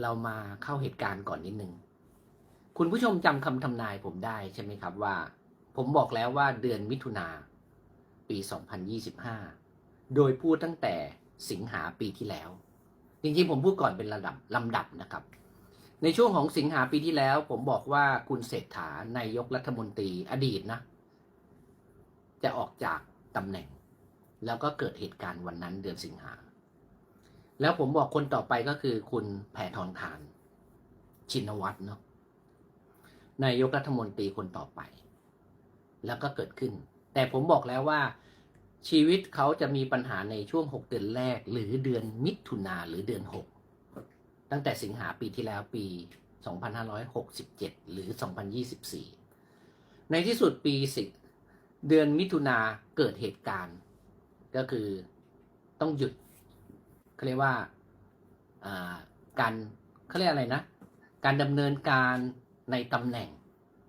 เรามาเข้าเหตุการณ์ก่อนนิดนึง คุณผู้ชมจำคำทำนายผมได้ใช่ไหมครับว่า ผมบอกแล้วว่าเดือนมิถุนาปี 2025 โดยพูดตั้งแต่สิงหาปีที่แล้ว จริงๆ ผมพูดก่อนเป็นระดับลำดับนะครับ ในช่วงของสิงหาปีที่แล้ว ผมบอกว่าคุณเศรษฐานายกรัฐมนตรีอดีตนะ จะออกจากตำแหน่ง แล้วก็เกิดเหตุการณ์วันนั้นเดือนสิงหา แล้วผมบอกคนต่อไปก็คือคุณแพทองทาน ชินวัตรเนาะนายกรัฐมนตรีคนต่อไป แล้วก็เกิดขึ้น แต่ผมบอกแล้วว่า ชีวิตเขาจะมีปัญหาในช่วง 6 เดือนแรก หรือเดือนมิถุนาหรือเดือน 6 ตั้งแต่สิงหาปีที่แล้วปี 2567 หรือ 2024 ในที่สุดปีสิเดือนมิถุนาเกิดเหตุการณ์ ก็คือต้องหยุด เขาเรียกว่าการเขาเรียกอะไรนะ การดำเนินการในตำแหน่ง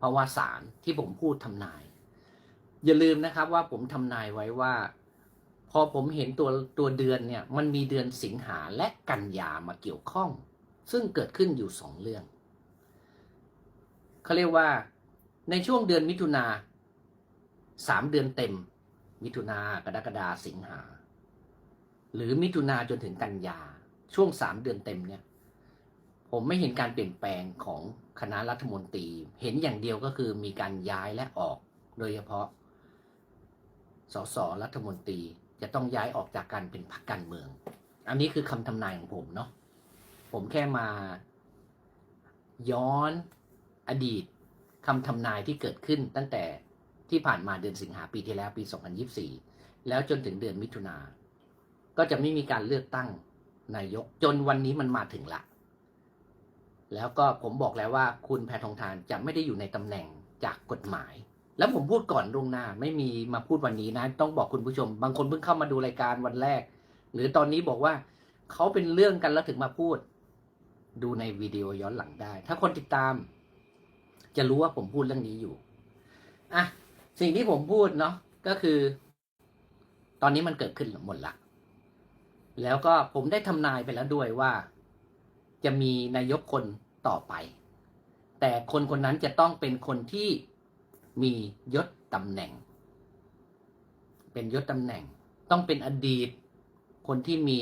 ภาวสารที่ผมพูดทำนาย อย่าลืมนะครับว่าผมทำนายไว้ว่า พอผมเห็นตัวตัวเดือนเนี่ยมันมีเดือนสิงหาและกันยามาเกี่ยวข้อง ซึ่งเกิดขึ้นอยู่สองเรื่องเขาเรียกว่าในช่วงเดือนมิถุนาสามเดือนเต็ม มิถุนากรกฎาสิงหา หรือมิถุนาจนถึงกันยาช่วงสามเดือนเต็มเนี่ย ผมไม่เห็นการเปลี่ยนแปลงของคณะรัฐมนตรี เห็นอย่างเดียวก็คือมีการย้ายและออก โดยเฉพาะ สสรัฐมนตรีจะต้องย้ายออกจากการเป็นพรรคการเมือง อันนี้คือคำทำนายของผมเนาะผมแค่มา ย้อนอดีตคำทำนายที่เกิดขึ้นตั้งแต่ที่ผ่านมาเดือนสิงหาปีที่แล้วปี 2024 แล้วจนถึงเดือนมิถุนา ก็จะไม่มีการเลือกตั้งนายก จนวันนี้มันมาถึงละ แล้วก็ผมบอกแล้วว่าคุณแพทองทานจะไม่ได้อยู่ในตำแหน่งจากกฎหมาย แล้วผมพูดก่อนล่วงหน้า ไม่มีมาพูดวันนี้นะ ต้องบอกคุณผู้ชม บางคนเพิ่งเข้ามาดูรายการวันแรก หรือตอนนี้บอกว่าเขาเป็นเรื่องกันแล้วถึงมาพูด ดูในวิดีโอย้อนหลังได้ ถ้าคนติดตาม จะรู้ว่าผมพูดเรื่องนี้อยู่อะสิ่งที่ผมพูดเนาะก็คือ ตอนนี้มันเกิดขึ้นหมดละ แล้วก็ผมได้ทำนายไปแล้วด้วยว่า จะมีนายกคนต่อไป แต่คนคนนั้นจะต้องเป็นคนที่มียศตำแหน่ง เป็นยศตำแหน่ง ต้องเป็นอดีต คนที่มี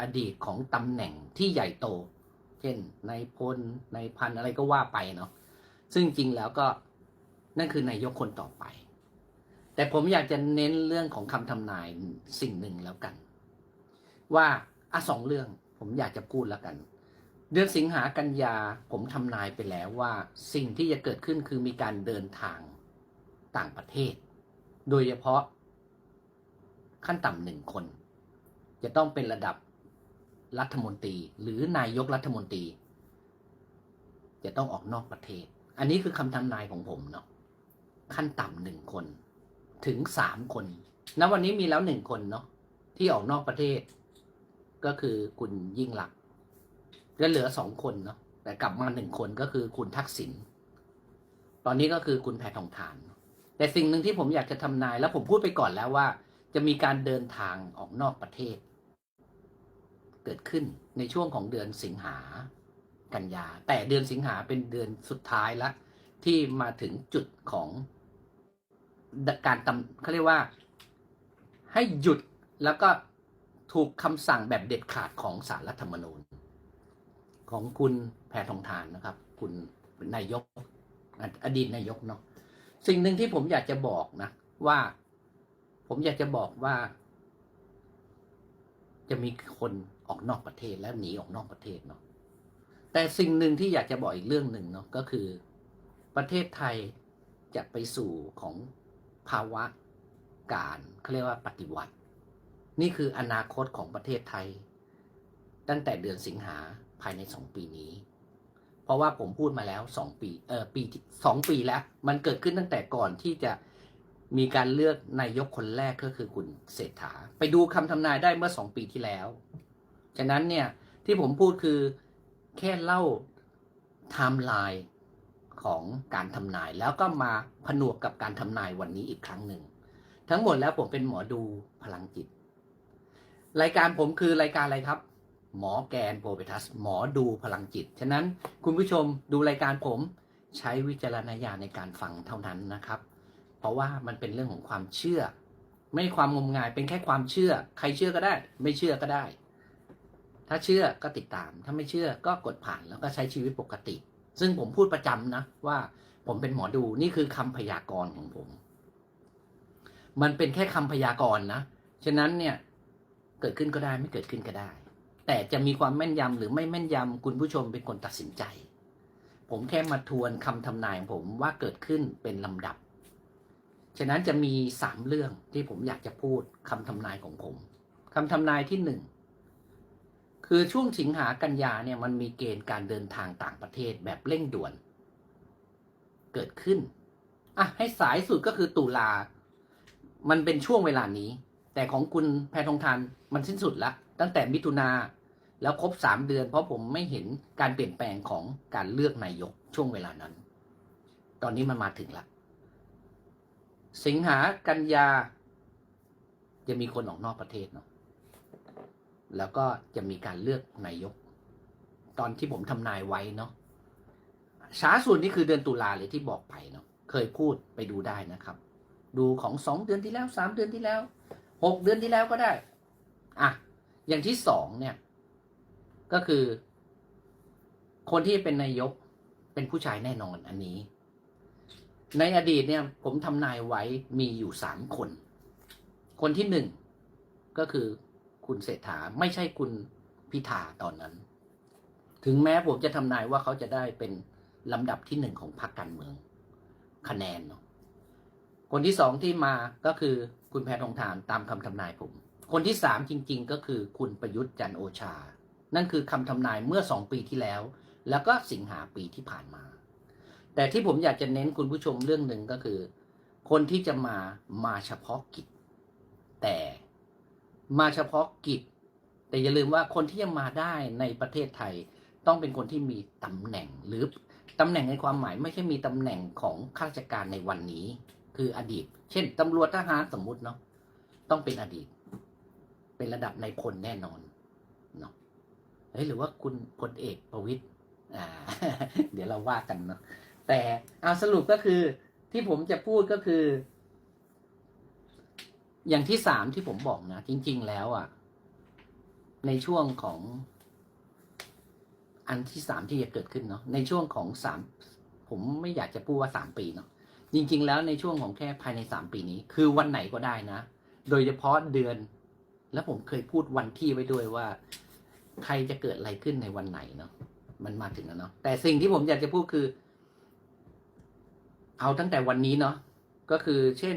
อดีตของตำแหน่งที่ใหญ่โต เช่นนายพลนายพันอะไรก็ว่าไปเนาะซึ่งจริงแล้วก็นั่นคือนายกคนต่อไป แต่ผมอยากจะเน้นเรื่องของคำทำนายสิ่งหนึ่งแล้วกัน ว่าอะสองเรื่องผมอยากจะพูดแล้วกัน เดือนสิงหากันยาผมทำนายไปแล้วว่า สิ่งที่จะเกิดขึ้นคือมีการเดินทางต่างประเทศ โดยเฉพาะ ขั้นต่ำหนึ่งคน จะต้องเป็นระดับรัฐมนตรี หรือนายกรัฐมนตรี จะต้องออกนอกประเทศ อันนี้คือคำทำนายของผมเนาะขั้นต่ำหนึ่งคน ถึงสามคนณวันนี้มีแล้วหนึ่งคนเนาะที่ออกนอกประเทศ ก็คือคุณยิ่งหลักษณ์และเหลือสองคนเนาะแต่กลับมาหนึ่งคนก็คือคุณทักษิณตอนนี้ก็คือคุณแพทองทาน แต่สิ่งหนึ่งที่ผมอยากจะทำนาย แล้วผมพูดไปก่อนแล้วว่า จะมีการเดินทางออกนอกประเทศ เกิดขึ้นในช่วงของเดือนสิงหากันยา แต่เดือนสิงหาเป็นเดือนสุดท้ายแล้วที่มาถึงจุดของการตำเขาเรียกว่า ให้หยุดแล้วก็ ถูกคำสั่งแบบเด็ดขาดของสารรัฐธรรมนูญ ของคุณแพทองทานนะครับ คุณนายก อดีตนายกเนาะสิ่งหนึ่งที่ผมอยากจะบอกนะว่า ผมอยากจะบอกว่า จะมีคนออกนอกประเทศและหนีออกนอกประเทศเนาะแต่สิ่งหนึ่งที่อยากจะบอกอีกเรื่องหนึ่งเนาะก็คือ ประเทศไทยจะไปสู่ของภาวะการเขาเรียกว่าปฏิวัติ นี่คืออนาคตของประเทศไทย ตั้งแต่เดือนสิงหาภายในสองปีนี้ เพราะว่าผมพูดมาแล้วสองปีเออปีสองปีแล้ว มันเกิดขึ้นตั้งแต่ก่อนที่จะมีการเลือกนายกคนแรกก็คือคุณเศรษฐา ไปดูคำทำนายได้เมื่อสองปีที่แล้ว ฉะนั้นเนี่ยที่ผมพูดคือแค่เล่าไทม์ไลน์ของการทำนาย แล้วก็มาผนวกกับการทำนายวันนี้อีกครั้งหนึ่ง ทั้งหมดแล้วผมเป็นหมอดูพลังจิต รายการผมคือรายการอะไรครับ หมอแกนโพเปทัส หมอดูพลังจิต ฉะนั้นคุณผู้ชมดูรายการผมใช้วิจารณญาณในการฟังเท่านั้นนะครับ เพราะว่ามันเป็นเรื่องของความเชื่อ ไม่ความงมงายเป็นแค่ความเชื่อ ใครเชื่อก็ได้ ไม่เชื่อก็ได้ ถ้าเชื่อก็ติดตาม ถ้าไม่เชื่อก็กดผ่านแล้วก็ใช้ชีวิตปกติ ซึ่งผมพูดประจำนะว่าผมเป็นหมอดูนี่คือคำพยากรณ์ของผม มันเป็นแค่คำพยากรณ์นะ ฉะนั้นเนี่ย เกิดขึ้นก็ได้ไม่เกิดขึ้นก็ได้ แต่จะมีความแม่นยำหรือไม่แม่นยำคุณผู้ชมเป็นคนตัดสินใจ ผมแค่มาทวนคำทำนายของผมว่าเกิดขึ้นเป็นลำดับ ฉะนั้นจะมีสามเรื่องที่ผมอยากจะพูดคำทำนายของผมคำทำนายที่หนึ่งคือช่วงสิงหากันยาเนี่ยมันมีเกณฑ์การเดินทางต่างประเทศแบบเร่งด่วน เกิดขึ้นอะให้สายสุดก็คือตุลา มันเป็นช่วงเวลานี้ แต่ของคุณแพทองทานมันสิ้นสุดละตั้งแต่มิถุนาแล้วครบสามเดือน เพราะผมไม่เห็นการเปลี่ยนแปลงของการเลือกนายกช่วงเวลานั้น ตอนนี้มันมาถึงละสิงหากันยา จะมีคนออกนอกประเทศเนาะแล้วก็จะมีการเลือกนายก ตอนที่ผมทำนายไว้เนาะช้าสุดนี่คือเดือนตุลาเลยที่บอกไปเนาะเคยพูดไปดูได้นะครับ ดูของสองเดือนที่แล้วสามเดือนที่แล้ว หกเดือนที่แล้วก็ได้อะอย่างที่สองเนี่ย ก็คือ คนที่เป็นนายกเป็นผู้ชายแน่นอนอันนี้ ในอดีตเนี่ย ผมทำนายไว้มีอยู่สามคน คนที่หนึ่งก็คือคุณเศรษฐาไม่ใช่คุณพิธาตอนนั้น ถึงแม้ผมจะทำนายว่าเขาจะได้เป็นลำดับที่หนึ่งของพรรคการเมือง คะแนนเนาะ คนที่สองที่มาก็คือคุณแพทองทานตามคำทำนายผม คนที่สามจริง ๆ ก็คือคุณประยุทธ์จันโอชา นั่นคือคำทำนายเมื่อสองปีที่แล้ว แล้วก็สิงหาปีที่ผ่านมา แต่ที่ผมอยากจะเน้นคุณผู้ชมเรื่องหนึ่งก็คือ คนที่จะมามาเฉพาะกิจ แต่มาเฉพาะกิจ แต่อย่าลืมว่าคนที่จะมาได้ในประเทศไทยต้องเป็นคนที่มีตำแหน่งหรือตำแหน่งในความหมายไม่ใช่มีตำแหน่งของข้าราชการในวันนี้ คืออดีต เช่นตำรวจทหารสมมุติเนาะต้องเป็นอดีต เป็นระดับในพลแน่นอนเนาะเฮ้ยหรือว่าคุณพลเอกประวิตยอ่า เดี๋ยวเราว่ากันเนาะแต่เอาสรุปก็คือที่ผมจะพูดก็คือ อย่างที่สามที่ผมบอกนะจริง ๆ แล้วอะ ในช่วงของอันที่สามที่จะเกิดขึ้นเนาะในช่วงของสามผมไม่อยากจะพูดว่าสามปีเนาะ จริง ๆ แล้วในช่วงของแค่ภายในสามปีนี้ คือวันไหนก็ได้นะ โดยเฉพาะเดือน แล้วผมเคยพูดวันที่ไว้ด้วยว่า ใครจะเกิดอะไรขึ้นในวันไหนเนาะมันมาถึงแล้วเนาะแต่สิ่งที่ผมอยากจะพูดคือ เอาตั้งแต่วันนี้เนาะก็คือเช่น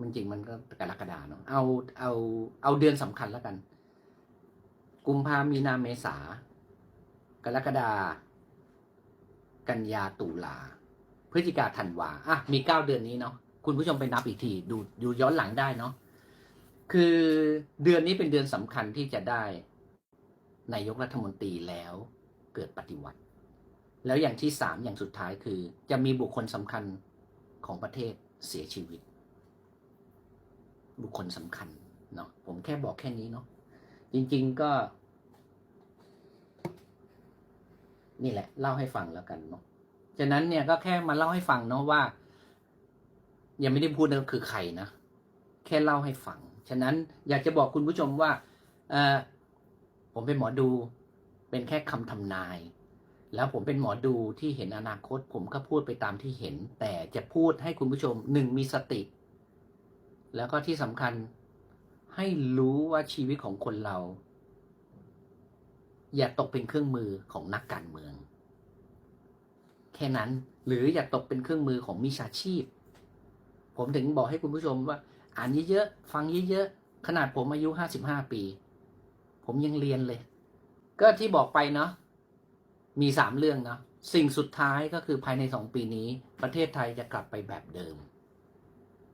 มันจริงมันก็กรกฎาเนาะเอาเอาเอาเดือนสำคัญแล้วกัน กุมภามีนาเมษากรกฎากันยาตุลา พฤศจิกาธันวาอะมีเก้าเดือนนี้เนาะคุณผู้ชมไปนับอีกทีดูดูย้อนหลังได้เนาะคือเดือนนี้เป็นเดือนสำคัญที่จะได้นายกรัฐมนตรีแล้วเกิดปฏิวัติ แล้วอย่างที่สามอย่างสุดท้ายคือ จะมีบุคคลสำคัญของประเทศเสียชีวิต บุคคลสำคัญเนาะผมแค่บอกแค่นี้เนาะจริง ๆก็ นี่แหละ เล่าให้ฟังแล้วกันเนาะ ฉะนั้นเนี่ยก็แค่มาเล่าให้ฟังเนาะว่า ยังไม่ได้พูดนะคือใครนะแค่เล่าให้ฟัง ฉะนั้นอยากจะบอกคุณผู้ชมว่าเออผมเป็นหมอดู เป็นแค่คำทำนาย แล้วผมเป็นหมอดูที่เห็นอนาคต ผมก็พูดไปตามที่เห็น แต่จะพูดให้คุณผู้ชมหนึ่งมีสติ แล้วก็ที่สำคัญให้รู้ว่าชีวิตของคนเรา อย่าตกเป็นเครื่องมือของนักการเมือง แค่นั้น หรืออย่าตกเป็นเครื่องมือของมิจฉาชีพ ผมถึงบอกให้คุณผู้ชมว่า อ่านเยอะๆฟังเยอะๆขนาดผมอายุห้าสิบห้าปี ผมยังเรียนเลย ก็ที่บอกไปเนาะมีสามเรื่องเนาะสิ่งสุดท้ายก็คือภายในสองปีนี้ ประเทศไทยจะกลับไปแบบเดิม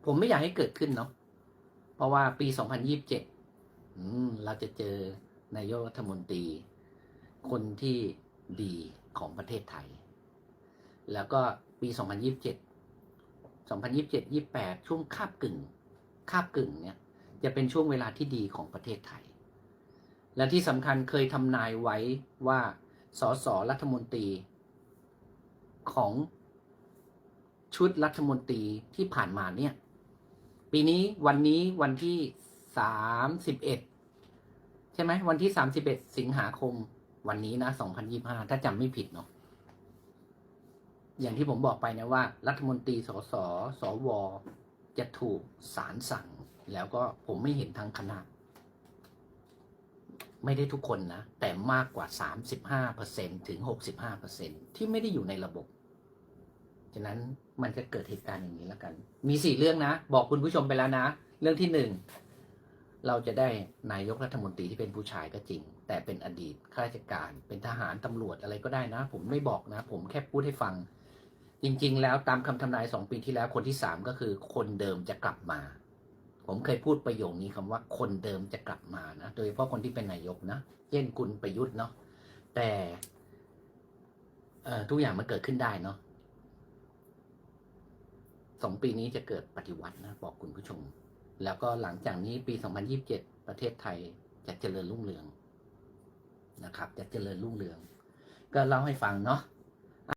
ผมไม่อยากให้เกิดขึ้นเนาะเพราะว่าปีสองพันยิบเจ็ดเราจะเจอนายกรัฐมนตรี คนที่ดีของประเทศไทย แล้วก็ปี 2027 2027 28 ช่วงคาบกึ่งคาบกึ่งเนี่ยจะเป็นช่วงเวลาที่ดีของประเทศไทย และที่สำคัญเคยทำนายไว้ว่าสสรัฐมนตรีของชุดรัฐมนตรีที่ผ่านมาเนี่ย ปีนี้วันนี้วันที่สามสิบเอ็ดใช่ไหมวันที่สามสิบเอ็ดสิงหาคม วันนี้นะสองพันยี่ห้าถ้าจำไม่ผิดเนาะ อย่างที่ผมบอกไปนะว่า รัฐมนตรีสสสวจะถูกศาลสั่ง แล้วก็ผมไม่เห็นทางคณะ ไม่ได้ทุกคนนะ แต่มากกว่า 35%ถึง 65%ที่ไม่ได้อยู่ในระบบ ฉะนั้นมันจะเกิดเหตุการณ์อย่างนี้แล้วกัน มีสี่เรื่องนะ บอกคุณผู้ชมไปแล้วนะ เรื่องที่หนึ่งเราจะได้นายกรัฐมนตรีที่เป็นผู้ชายก็จริง แต่เป็นอดีตข้าราชการ เป็นทหารตำรวจอะไรก็ได้นะ ผมไม่บอกนะ ผมแค่พูดให้ฟัง จริง ๆ แล้วตามคำทำนายสองปีที่แล้วคนที่สามก็คือ คนเดิมจะกลับมา ผมเคยพูดประโยคนี้คำว่าคนเดิมจะกลับมานะ โดยเฉพาะคนที่เป็นนายกนะเช่นคุณประยุทธ์เนาะแต่ทุกอย่างมันเกิดขึ้นได้เนาะสองปีนี้จะเกิดปฏิวัตินะบอกคุณผู้ชม แล้วก็หลังจากนี้ปี 2027 ประเทศไทยจะเจริญรุ่งเรืองนะครับ จะเจริญรุ่งเรือง ก็เล่าให้ฟังเนาะ